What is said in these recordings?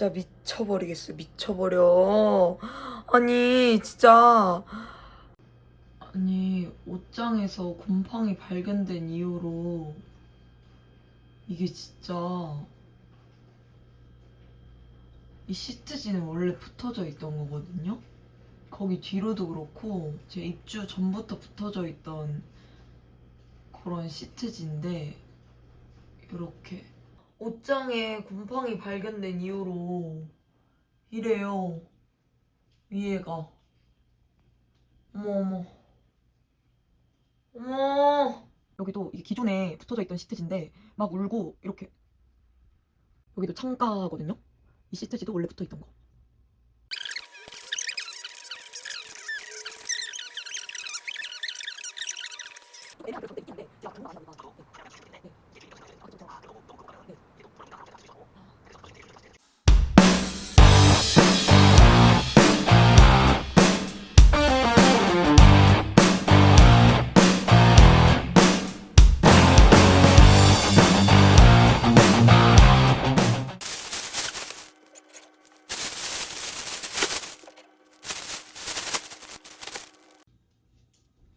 진짜 미쳐버리겠어. 미쳐버려. 아니, 진짜. 아니, 옷장에서 곰팡이 발견된 이후로 이게 진짜 이 시트지는 원래 붙어져 있던 거거든요. 거기 뒤로도 그렇고 제 입주 전부터 붙어져 있던 그런 시트지인데 이렇게 옷장에 곰팡이 발견된 이후로 이래요. 위에가 어머 어머 어머 여기도 기존에 붙어져 있던 시트지인데 막 울고 이렇게 여기도 창가거든요. 이 시트지도 원래 붙어 있던 거.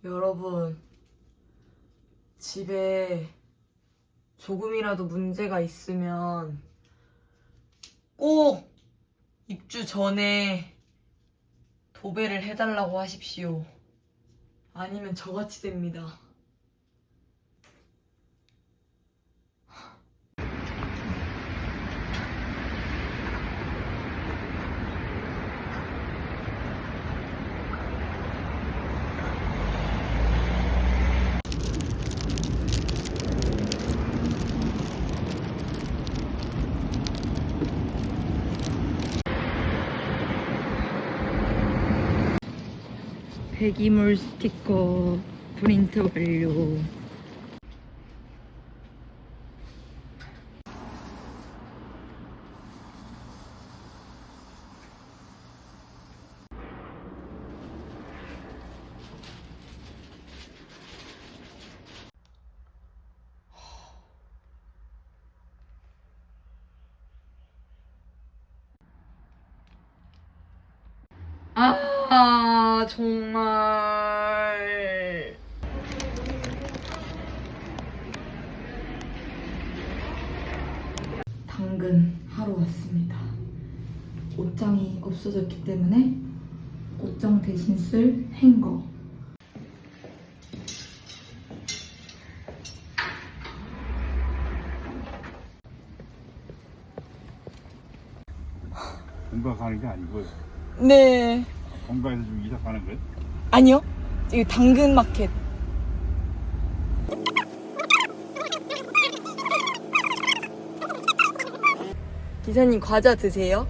여러분, 집에 조금이라도 문제가 있으면 꼭 입주 전에 도배를 해달라고 하십시오. 아니면 저같이 됩니다. 배기물 스티커 프린트 완료. 아, 정말. 당근 하러 왔습니다. 옷장이 없어졌기 때문에 옷장 대신 쓸 행거. 가는 게 아니고요. 네. 본가에서 좀 이사 가는 거예요? 아니요. 이거 당근 마켓. 기사님 과자 드세요?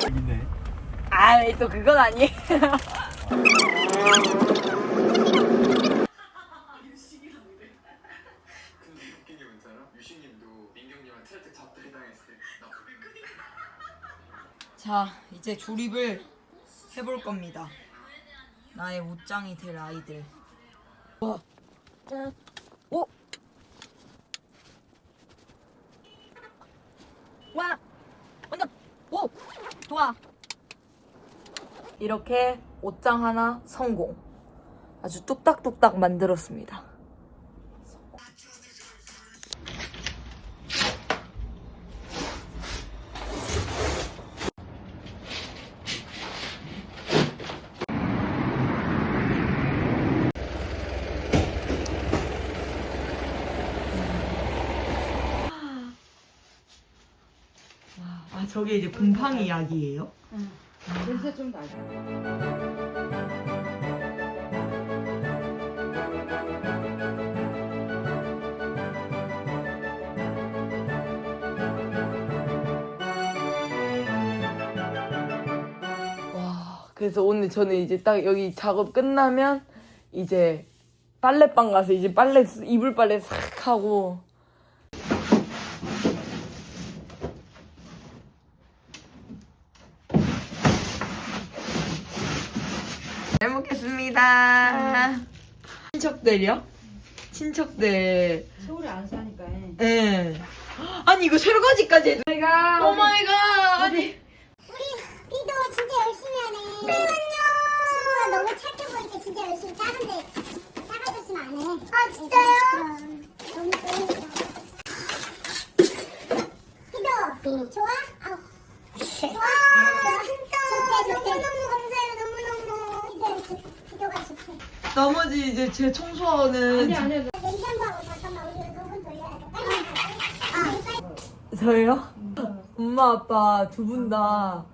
재밌네. 아, 또 그건 아니에요. 근데 웃긴 게 뭔지 알아? 유식님도 민경님한테 살짝 잡다이 당했을 때 나. 자, 이제 조립을 해볼 겁니다. 나의 옷장이 될 아이들. 와. 오! 와! 완전! 오! 좋아! 이렇게 옷장 하나 성공. 아주 뚝딱뚝딱 만들었습니다. 저게 이제 곰팡이 약이에요? 냄새 좀 나죠. 와, 그래서 오늘 저는 이제 딱 여기 작업 끝나면 이제 빨래방 가서 이제 빨래 이불 빨래 싹 하고 잘 먹겠습니다. 친척들이요? 친척들. 서울에 안 사니까. 해. 예. 아니 이거 설거지까지 해도. 내가 오 마이 갓. 아니. 비도 진짜 열심히 하네. 친구가 너무 착해 보이니까 진짜 열심히 짜는데 작아졌으면 안 해. 아 진짜요? 너무 좋으니까. 아우. 좋아. 진짜. 좋대 좋대. 너무너무 감사해요. 너무너무. 비도가 좋대. 나머지 이제 제 청소는 아니 아니야. 냉장고하고 잠깐만 우리 녹음 돌려야 돼. 빨리 해. 아, 저예요? 엄마 아빠 두 분 다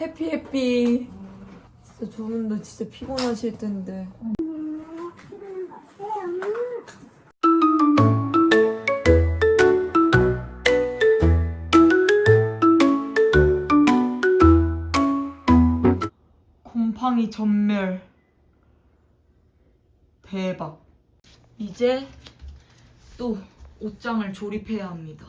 해피 해피. 진짜 두 분 다 진짜 피곤하실 텐데. 곰팡이 전멸. 대박. 이제 또 옷장을 조립해야 합니다.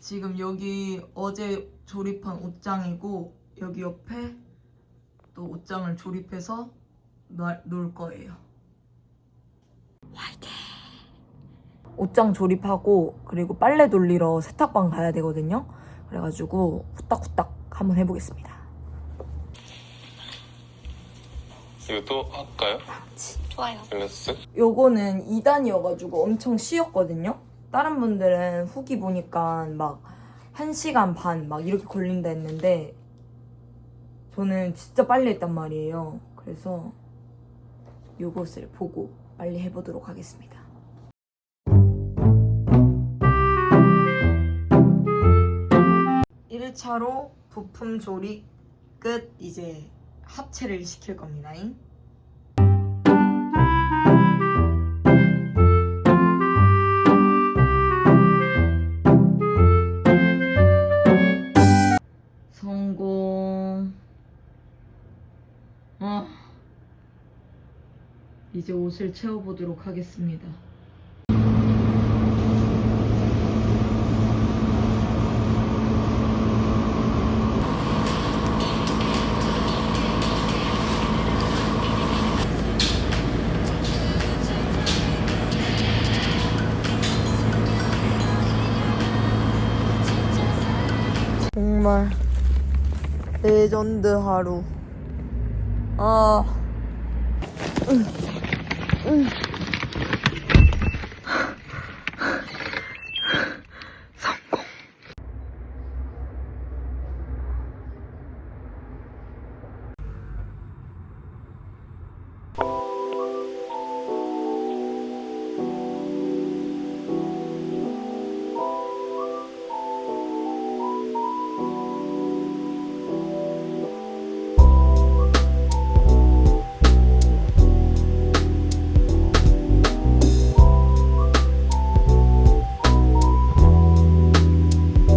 지금 여기 어제 조립한 옷장이고 여기 옆에 또 옷장을 조립해서 놔- 놓을 거예요. 화이팅! 옷장 조립하고 그리고 빨래 돌리러 세탁방 가야 되거든요. 그래가지고 후딱후딱 한번 해보겠습니다. 이것도 할까요? 좋아요. 밸런스? 요거는 2단이어가지고 엄청 쉬웠거든요. 다른 분들은 후기 보니까 막 1시간 반 막 이렇게 걸린다 했는데 저는 진짜 빨리 했단 말이에요. 그래서 요것을 보고 빨리 해보도록 하겠습니다. 일차로 부품 조립 끝 이제 합체를 시킬 겁니다. 성공. 아. 이제 옷을 채워보도록 하겠습니다. 정말 레전드 하루. 아, 응, 응.